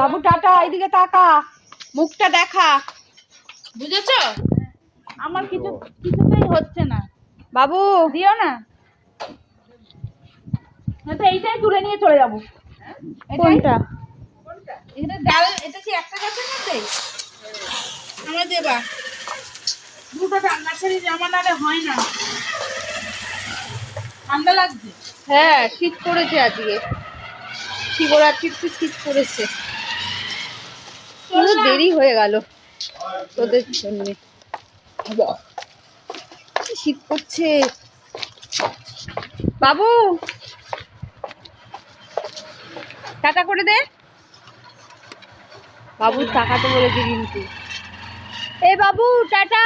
বাবু tata এদিকে তাকা। মুখটা দেখা। বুঝেছ? আমার কিছু কিছুতেই হচ্ছে না। বাবু। দিও না। তো এইটাই তুলে নিয়ে চলে যাব। এটাই কোনটা? এটা ডাল এটা কি একটা গাছের মধ্যে? আমরা দেবা। দুটো ডাল জামা নালে হয় না। ঠান্ডা লাগছে। হ্যাঁ শীত পড়েছে আজকে। শিবরাত্রির তো শীত পড়েছে। দেরি হয়ে গেল তোদের জন্য। শীত করছে? বাবু! টাটা করে দে। বাবু টাকা তো বলেছে কিন্তু এ বাবু, টাটা।